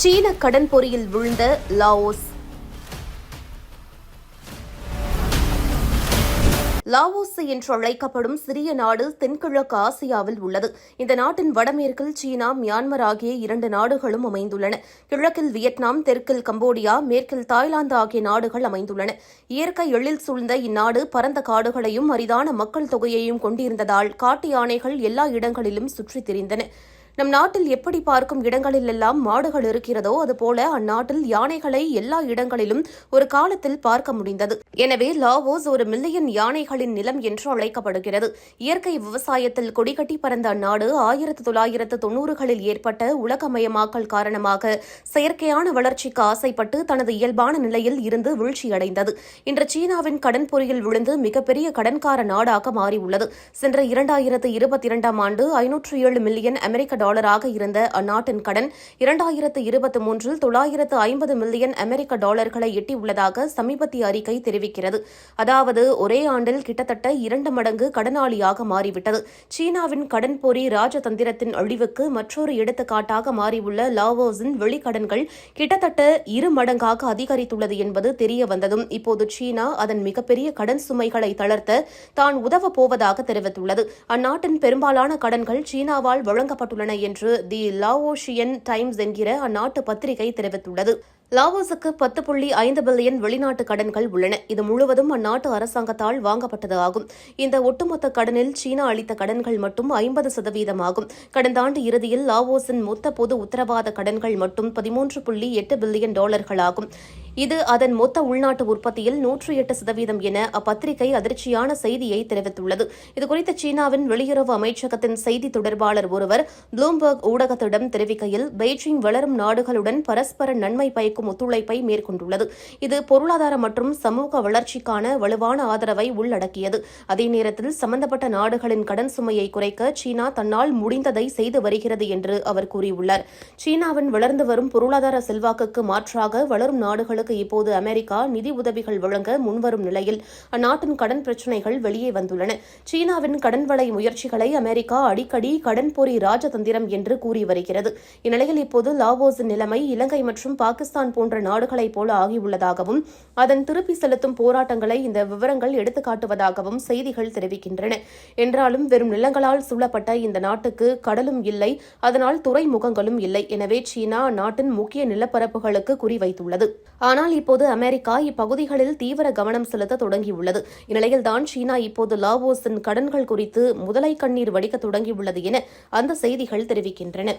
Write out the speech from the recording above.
சீன கடன் பொறியில் விழுந்த லாவோஸ். லாவோஸ் என்று அழைக்கப்படும் சிறிய நாடு தென்கிழக்கு ஆசியாவில் உள்ளது. இந்த நாட்டின் வடமேற்கில் சீனா மியான்மர் ஆகிய இரண்டு நாடுகளும் அமைந்துள்ளன. கிழக்கில் வியட்நாம் தெற்கில் கம்போடியா மேற்கில் தாய்லாந்து ஆகிய நாடுகள் அமைந்துள்ளன. இயற்கை எழில் சூழ்ந்த இந்நாடு பரந்த காடுகளையும் அரிதான மக்கள் தொகையையும் கொண்டிருந்ததால் காட்டு யானைகள் எல்லா இடங்களிலும் சுற்றித் திரிந்தன. நம் நாட்டில் எப்படி பார்க்கும் இடங்களிலெல்லாம் மாடுகள் இருக்கிறதோ அதுபோல அந்நாட்டில் யானைகளை எல்லா இடங்களிலும் ஒரு காலத்தில் பார்க்க முடிந்தது. எனவே லாவோஸ் ஒரு மில்லியன் யானைகளின் நிலம் என்று அழைக்கப்படுகிறது. இயற்கை விவசாயத்தில் கொடிகட்டி பறந்த அந்நாடு ஆயிரத்து தொள்ளாயிரத்து தொன்னூறுகளில் ஏற்பட்ட உலகமயமாக்கல் காரணமாக செயற்கையான வளர்ச்சிக்கு ஆசைப்பட்டு தனது இயல்பான நிலையில் இருந்து வீழ்ச்சியடைந்தது. இன்று சீனாவின் கடன் பொறியில் விழுந்து மிகப்பெரிய கடன்கார நாடாக மாறியுள்ளது. சென்ற இரண்டாயிரத்து இருபத்தி இரண்டாம் ஆண்டு ஐநூற்று ஏழு மில்லியன் அமெரிக்க டாலராக இருந்த அந்நாட்டின் கடன் இரண்டாயிரத்து இருபத்தி மூன்றில் தொள்ளாயிரத்து ஐம்பது மில்லியன் அமெரிக்க டாலர்களை எட்டியுள்ளதாக சமீபத்திய அறிக்கை தெரிவிக்கிறது. அதாவது ஒரே ஆண்டில் கிட்டத்தட்ட இரண்டு மடங்கு கடனாளியாக மாறிவிட்டது. சீனாவின் கடன் பொறி ராஜதந்திரத்தின் அழிவுக்கு மற்றொரு எடுத்துக்காட்டாக மாறியுள்ள லாவோஸின் வெளிக்கடன்கள் கிட்டத்தட்ட இரு மடங்காக அதிகரித்துள்ளது என்பது தெரிய வந்ததும் இப்போது சீனா அதன் மிகப்பெரிய கடன் சுமைகளை தளர்த்த தான் உதவப் போவதாக தெரிவித்துள்ளது. அந்நாட்டின் பெரும்பாலான கடன்கள் சீனாவால் வழங்கப்பட்டுள்ளன என்று தி லாவோஷியன் டைம்ஸ் என்கிற அந்நாட்டு பத்திரிகை தெரிவித்துள்ளது. லாவோஸுக்கு பத்து புள்ளி ஐந்து பில்லியன் வெளிநாட்டு கடன்கள் உள்ளன. இது முழுவதும் அந்நாட்டு அரசாங்கத்தால் வாங்கப்பட்டது ஆகும். இந்த ஒட்டுமொத்த கடனில் சீனா அளித்த கடன்கள் மட்டும் ஐம்பது சதவீதம் ஆகும். கடந்த ஆண்டு இறுதியில் லாவோஸின் மொத்த பொது உத்தரவாத கடன்கள் மட்டும் பதிமூன்று புள்ளி எட்டு பில்லியன் டாலர்கள் ஆகும். இது அதன் மொத்த உள்நாட்டு உற்பத்தியில் நூற்றி எட்டு சதவீதம் என அப்பத்திரிகை அதிர்ச்சியான செய்தியை தெரிவித்துள்ளது. இதுகுறித்து சீனாவின் வெளியுறவு அமைச்சகத்தின் செய்தி தொடர்பாளர் ஒருவர் ப்ளூம்பர்க் ஊடகத்திடம் தெரிவிக்கையில் பெய்ஜிங் வளரும் நாடுகளுடன் பரஸ்பர நன்மை பயக்கும் ஒத்துழைப்பை மேற்கொண்டுள்ளது. இது பொருளாதார மற்றும் சமூக வளர்ச்சிக்கான வலுவான ஆதரவை உள்ளடக்கியது. அதே நேரத்தில் சம்பந்தப்பட்ட நாடுகளின் கடன் சுமையை குறைக்க சீனா தன்னால் முடிந்ததை செய்து வருகிறது என்று அவர் கூறியுள்ளார். சீனாவின் வளர்ந்து வரும் பொருளாதார செல்வாக்குக்கு மாற்றாக வளரும் நாடுகளுக்கு இப்போது அமெரிக்கா நிதி உதவிகள் வழங்க முன்வரும் நிலையில் அந்நாட்டின் கடன் பிரச்சினைகள் வெளியே வந்துள்ளன. சீனாவின் கடன் வலை முயற்சிகளை அமெரிக்கா அடிக்கடி கடன் பொறி ராஜதந்திரம் என்று கூறி வருகிறது. இந்நிலையில் இப்போது லாவோஸின் நிலைமை இலங்கை மற்றும் பாகிஸ்தான் போன்ற நாடுகளைப் போல ஆகியுள்ளதாகவும் அதன் திருப்பி செலுத்தும் போராட்டங்களை இந்த விவரங்கள் எடுத்துக்காட்டுவதாகவும் செய்திகள் தெரிவிக்கின்றன. என்றாலும் வெறும் நிலங்களால் சூழப்பட்ட இந்த நாட்டுக்கு கடலும் இல்லை அதனால் துறைமுகங்களும் இல்லை. எனவே சீனா அந்நாட்டின் முக்கிய நிலப்பரப்புகளுக்கு குறிவைத்துள்ளது ஆனால் ஆனால் இப்போது அமெரிக்கா இப்பகுதிகளில் தீவிர கவனம் செலுத்த தொடங்கியுள்ளது. இந்நிலையில்தான் சீனா இப்போது லாவோஸின் கடன்கள் குறித்து முதலை கண்ணீர் வடிக்க தொடங்கியுள்ளது என அந்த செய்திகள் தெரிவிக்கின்றன.